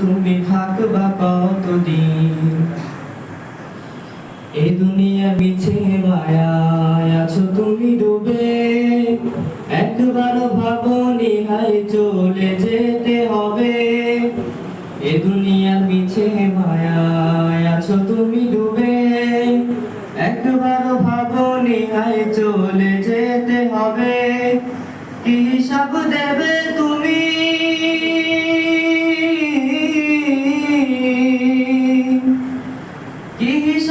তুমি থাকবা কতদিন? এ দুনিয়া বিছে মায়ায় আছো তুমি ডুবে। একবার ভাবনি হাই চলে যেতে হবে। এ দুনিয়া বিছে মায়ায় আছো তুমি ডুবে। একবার ভাবনি হাই চলে যেতে হবে। কি হিসাব দেবে তুমি